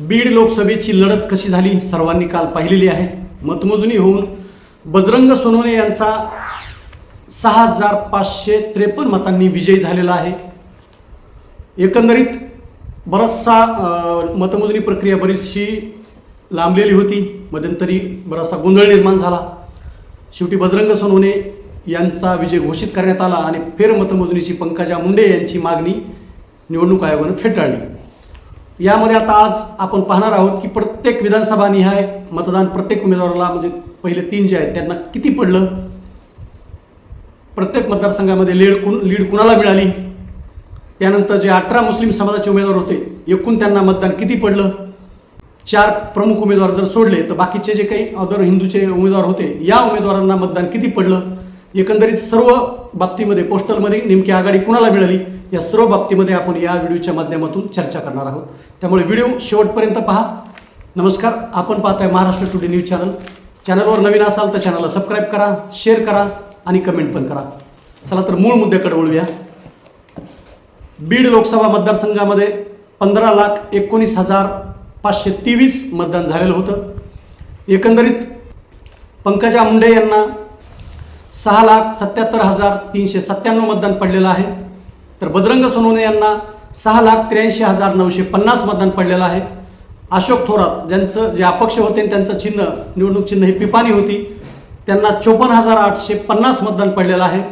बीड लोकसभेची लढत कशी झाली? सर्वांनी काल पाहिलेली आहे. मतमोजणी होऊन बजरंग सोनवणे यांचा सहा हजार पाचशे त्रेपन्न मतांनी विजयी झालेला आहे. एकंदरीत बराचसा मतमोजणी प्रक्रिया बरीचशी लांबलेली होती. मध्यंतरी बराचसा गोंधळ निर्माण झाला. शेवटी बजरंग सोनवणे यांचा विजय घोषित करण्यात आला आणि फेरमतमोजणीची पंकजा मुंडे यांची मागणी निवडणूक आयोगानं फेटाळली. यामध्ये आता आज आपण पाहणार आहोत की प्रत्येक विधानसभा निहाय मतदान प्रत्येक उमेदवाराला म्हणजे पहिले तीन जे आहेत त्यांना किती पडलं? प्रत्येक मतदारसंघामध्ये लीड कुण लीड कुणाला मिळाली? त्यानंतर जे अठरा मुस्लिम समाजाचे उमेदवार होते एकूण त्यांना मतदान किती पडलं? चार प्रमुख उमेदवार जर सोडले तर बाकीचे जे काही अदर हिंदूचे उमेदवार होते या उमेदवारांना मतदान किती पडलं? एकंदरीत सर्व बाबतीमध्ये पोस्टलमध्ये नेमकी आघाडी कुणाला मिळाली? या सर्व बाबतीमध्ये आपण या व्हिडिओच्या माध्यमातून चर्चा करणार आहोत. त्यामुळे व्हिडिओ शेवटपर्यंत पहा. नमस्कार आपण पाहताय महाराष्ट्र टुडे न्यूज चॅनल. चॅनलवर नवीन असाल तर चॅनलला सबस्क्राईब करा शेअर करा आणि कमेंट पण करा. चला तर मूळ मुद्द्याकडे वळूया. बीड लोकसभा मतदारसंघामध्ये पंधरा लाख एकोणीस हजार पाचशे तेवीस मतदान झालेलं होतं. एकंदरीत पंकजा मुंडे यांना सहा लाख सत्याहत्तर हजार तीनशे सत्त्याण्णव मतदान पडलेलं आहे. तर बजरंग सोनवणे यांना सहा लाख त्र्याऐंशी हजार नऊशे पन्नास मतदान पडलेलं आहे. अशोक थोरात ज्यांचं जे अपक्ष होते आणि त्यांचं चिन्ह निवडणूक चिन्ह ही पिपाणी होती त्यांना चोपन्न हजार आठशे पन्नास मतदान पडलेलं आहे.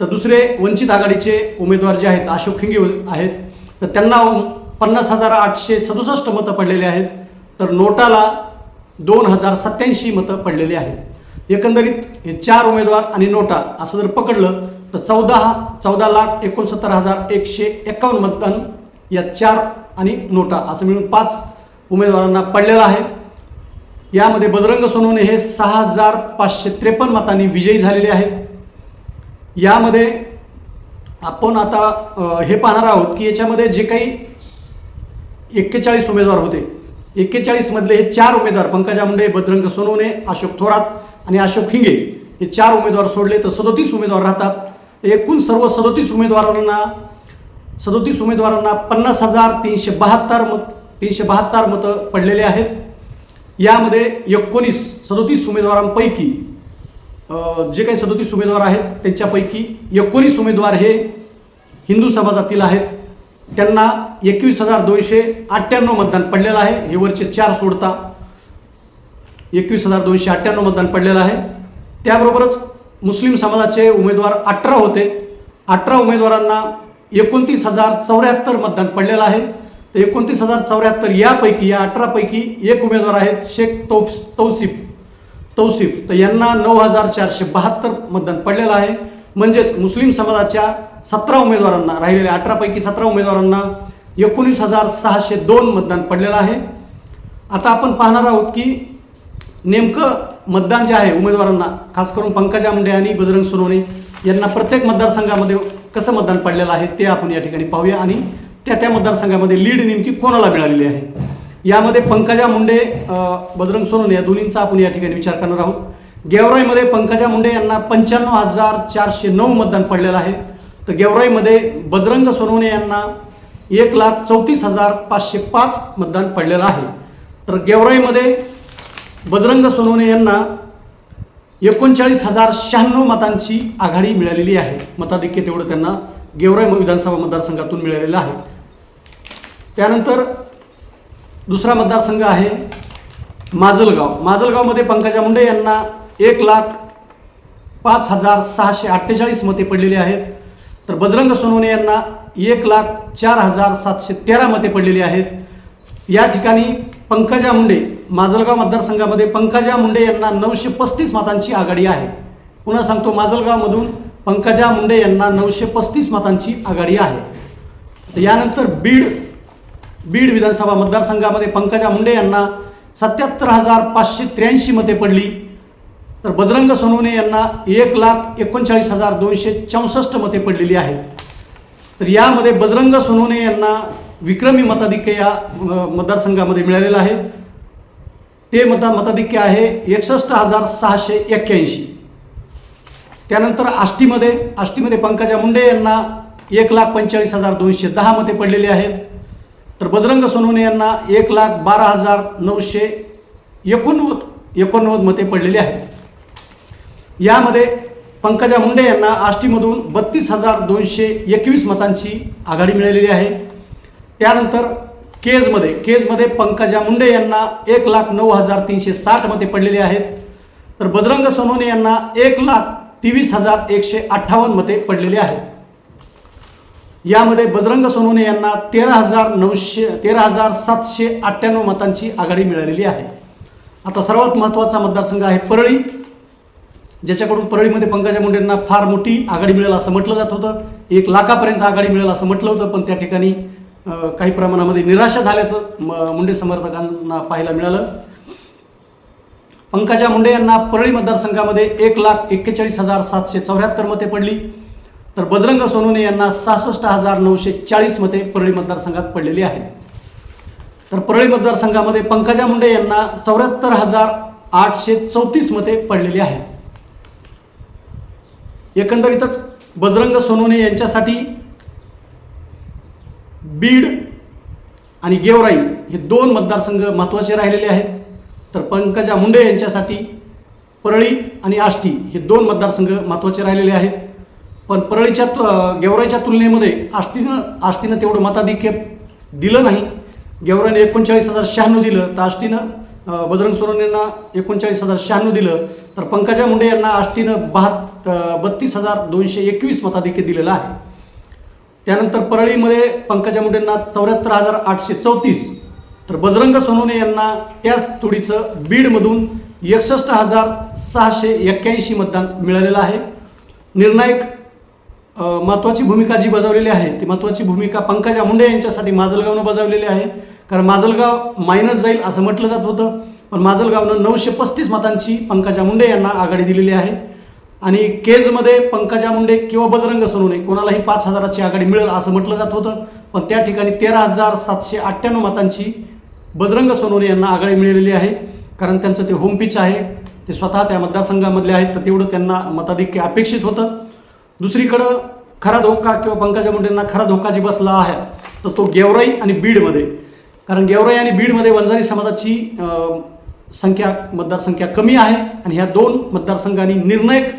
तर दुसरे वंचित आघाडीचे उमेदवार जे आहेत अशोक हिंगे आहेत तर त्यांना पन्नास हजार आठशे सदुसष्ट मतं पडलेली आहेत. तर नोटाला दोन हजार सत्याऐंशी मतं पडलेली आहेत. एकंदरीत हे चार उमेदवार आणि नोटा असं जर पकडलं तर चौदा चौदा लाख एकोणसत्तर हजार एकशे एकावन्न मतदान या चार आणि नोटा असं मिळून पाच उमेदवारांना पडलेलं आहे. यामध्ये बजरंग सोनवणे हे सहा हजार पाचशे त्रेपन्न मतांनी विजयी झालेले आहेत. यामध्ये आपण आता हे पाहणार आहोत की याच्यामध्ये जे काही एक्केचाळीस उमेदवार होते एक्केचाळीसमधले हे चार उमेदवार पंकजा मुंडे बजरंग सोनवणे अशोक थोरात आणि अशोक हिंगे हे चार उमेदवार सोडले तर सदोतीस उमेदवार राहतात. एकूण सर्व सदोतीस उमेदवारांना सदोतीस उमेदवारांना पन्नास हजार तीनशे बहात्तर मत तीनशे बहात्तर मतं पडलेले आहेत. यामध्ये एकोणीस सदोतीस उमेदवारांपैकी जे काही सदोतीस उमेदवार आहेत त्यांच्यापैकी एकोणीस उमेदवार हे हिंदू समाजातील आहेत. त्यांना एकवीस हजार दोनशे अठ्ठ्याण्णव मतदान पडलेलं आहे. हे वरचे चार सोडता. एकवीस हजार दोनशे अठ्ठ्याण्णव मतदान पडलेलं आहे. त्याबरोबरच मुस्लिम समाजाचे उमेदवार अठरा होते. अठरा उमेदवारांना एकोणतीस हजार चौऱ्याहत्तर मतदान पडलेलं आहे. तर एकोणतीस हजार चौऱ्याहत्तर यापैकी या अठरापैकी एक उमेदवार आहेत शेख तौफ तौसिफ तौसिफ. तर यांना नऊ हजार चारशे बहात्तर मतदान पडलेलं आहे. म्हणजेच मुस्लिम समाजाच्या सतरा उमेदवारांना राहिलेल्या अठरापैकी सतरा उमेदवारांना एकोणीस हजार सहाशे दोन मतदान पडलेलं आहे. आता आपण पाहणार आहोत की नेमकं मतदान जे आहे उमेदवारांना खास करून पंकजा मुंडे आणि बजरंग सोनवणे यांना प्रत्येक मतदारसंघामध्ये कसं मतदान पडलेलं आहे ते आपण या ठिकाणी पाहूया आणि त्या त्या मतदारसंघामध्ये लीड नेमकी कोणाला मिळालेली आहे? यामध्ये पंकजा मुंडे बजरंग सोनवणे या दोन्हींचा आपण या ठिकाणी विचार करणार आहोत. गेवराईमध्ये पंकजा मुंडे यांना पंच्याण्णव हजार चारशे नऊ मतदान पडलेलं आहे. तर गेवराईमध्ये बजरंग सोनवणे यांना एक लाख चौतीस हजार पाचशे पाच मतदान पडलेलं आहे. तर गेवराईमध्ये बजरंग सोनवणे यांना एकोणचाळीस हजार शहाण्णव मतांची आघाडी मिळालेली आहे. मताधिक्य तेवढं त्यांना गेवराई विधानसभा मतदारसंघातून मिळालेलं आहे. त्यानंतर दुसरा मतदारसंघ आहे माजलगाव. माजलगावमध्ये पंकजा मुंडे यांना एक लाख पाच हजार सहाशे अठ्ठेचाळीस मते पडलेली आहेत. तर बजरंग सोनवणे यांना एक लाख चार हजार सातशे तेरा मते पडलेली आहेत. या ठिकाणी पंकजा मुंडे माजलगाव मतदारसंघामध्ये पंकजा मुंडे यांना नऊशे पस्तीस मतांची आघाडी आहे. पुन्हा सांगतो माजलगावमधून पंकजा मुंडे यांना नऊशे पस्तीस मतांची आघाडी आहे. तर यानंतर बीड बीड विधानसभा मतदारसंघामध्ये पंकजा मुंडे यांना सत्याहत्तर हजार पाचशे त्र्याऐंशी मते पडली. तर बजरंग सोनवणे यांना एक लाख एकोणचाळीस हजार दोनशे चौसष्ट मते पडलेली आहेत तर यामध्ये बजरंग सोनवणे यांना विक्रमी मताधिक्य या मतदारसंघामध्ये मिळालेलं आहे. ते मता मताधिक्य आहे एकसष्ट हजार सहाशे एक्क्याऐंशी. त्यानंतर आष्टीमध्ये आष्टीमध्ये पंकजा मुंडे यांना एक लाख पंचेचाळीस हजार दोनशे दहा मते पडलेली आहेत. तर बजरंग सोनवणे यांना एक लाख बारा हजार नऊशे एकोणनव्वद एकोणनव्वद मते पडलेली आहेत. यामध्ये पंकजा मुंडे यांना आष्टीमधून बत्तीस हजार दोनशे एकवीस मतांची आघाडी मिळालेली आहे. त्यानंतर केजमध्ये केजमध्ये पंकजा मुंडे यांना एक लाख नऊ हजार तीनशे साठ मते आहेत. तर बजरंग सोनवणे यांना एक लाख तेवीस हजार एकशे अठ्ठावन्न मते पडलेली आहेत यामध्ये बजरंग सोनवणे यांना तेरा हजार नऊशे तेरा हजार सातशे अठ्ठ्याण्णव मतांची आघाडी मिळालेली आहे. आता सर्वात महत्त्वाचा मतदारसंघ आहे परळी ज्याच्याकडून परळीमध्ये पंकजा मुंडेंना फार मोठी आघाडी मिळेल असं म्हटलं जात होतं. एक लाखापर्यंत आघाडी मिळेल असं म्हटलं होतं पण त्या ठिकाणी काही प्रमाणामध्ये निराशा झाल्याचं मुंडे समर्थकांना पाहायला मिळालं. पंकजा मुंडे यांना परळी मतदारसंघामध्ये एक लाख एक्केचाळीस हजार सातशे चौऱ्याहत्तर मते पडली. तर बजरंग सोनवणे यांना सहासष्ट हजार नऊशे चाळीस मते परळी मतदारसंघात पडलेली आहेत. तर परळी मतदारसंघामध्ये पंकजा मुंडे यांना चौऱ्याहत्तर हजार आठशे चौतीस मते पडलेली आहेत. एकंदरीतच बजरंग सोनवणे यांच्यासाठी बीड आणि गेवराई हे दोन मतदारसंघ महत्त्वाचे राहिलेले आहेत. तर पंकजा मुंडे यांच्यासाठी परळी आणि आष्टी हे दोन मतदारसंघ महत्त्वाचे राहिलेले आहेत. पण परळीच्या तु- गेवराईच्या तुलनेमध्ये आष्टीनं आष्टीनं तेवढं मताधिक्य दिलं नाही. गेवराईने एकोणचाळीस हजार शहाण्णव दिलं तर आष्टीनं बजरंग सोनवणे यांना एकोणचाळीस हजार शहाण्णव दिलं तर पंकजा मुंडे यांना आष्टीनं बहात बत्तीस हजार दोनशे एकवीस मताधिक्य दिलेलं आहे. त्यानंतर परळीमध्ये पंकजा मुंडेंना चौऱ्याहत्तर हजार आठशे चौतीस. तर बजरंग सोनवणे यांना त्याच तोडीचं बीडमधून एकसष्ट हजार सहाशे एक्क्याऐंशी मतदान मिळालेलं आहे. निर्णायक महत्त्वाची भूमिका जी बजावलेली आहे ती महत्त्वाची भूमिका पंकजा मुंडे यांच्यासाठी माजलगावनं बजावलेली आहे. कारण माजलगाव मायनस जाईल असं म्हटलं जात होतं पण माजलगावनं नऊशे पस्तीस मतांची पंकजा मुंडे यांना आघाडी दिलेली आहे. आणि केजमध्ये पंकजा मुंडे किंवा बजरंग सोनवणे कोणालाही पाच हजाराची आघाडी मिळेल असं म्हटलं जात होतं. पण त्या ठिकाणी तेरा हजार सातशे अठ्ठ्याण्णव मतांची बजरंग सोनवणे यांना आघाडी मिळालेली आहे. कारण त्यांचं ते होम पिच आहे. ते स्वतः त्या मतदारसंघामधले आहेत तर तेवढं त्यांना मताधिक्य अपेक्षित होतं. दुसरीकडं खरा धोका किंवा पंकजा मुंडेंना खरा धोका जी बसला आहे तर तो गेवराई आणि बीडमध्ये. कारण गेवराई आणि बीडमध्ये वंजारी समाजाची संख्या मतदारसंख्या कमी आहे आणि ह्या दोन मतदारसंघांनी निर्णायक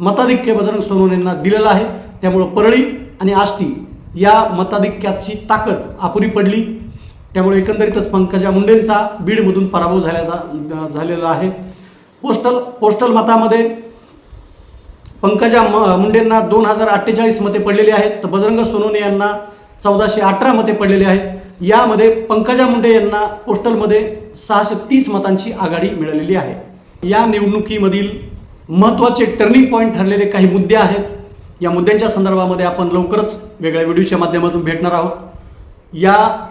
मताधिक्य बजरंग सोनवणेंना दिलेलं आहे. त्यामुळं परळी आणि आष्टी या मताधिक्याची ताकद अपुरी पडली. त्यामुळे एकंदरीतच पंकजा मुंडेंचा बीडमधून पराभव झाल्याचा झालेला आहे. पोस्टल पोस्टल मतामध्ये पंकजा म- मुंडेंना दोन हजार अठ्ठेचाळीस मते पडलेली आहेत. तर बजरंग सोनवणे यांना चौदाशे अठरा मते पडलेली आहेत. यामध्ये पंकजा मुंडे यांना पोस्टलमध्ये सहाशे तीस मतांची आघाडी मिळालेली आहे. या निवडणुकीमधील महत्त्वाचे टर्निंग पॉईंट ठरलेले काही मुद्दे आहेत. या मुद्द्यांच्या संदर्भामध्ये आपण लवकरच वेगळ्या व्हिडिओच्या माध्यमातून भेटणार आहोत. या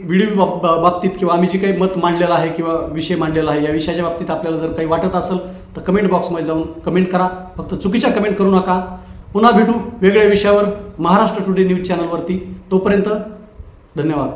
व्हिडिओ बाब- बा- बाबतीत किंवा आम्ही जे काही मत मांडलेलं आहे किंवा विषय मांडलेला आहे या विषयाच्या बाबतीत आपल्याला जर काही वाटत असेल तर कमेंट बॉक्समध्ये जाऊन कमेंट करा. फक्त चुकीच्या कमेंट करू नका. पुन्हा भेटू वेगळ्या विषयावर महाराष्ट्र टुडे न्यूज चॅनलवरती तोपर्यंत धन्यवाद.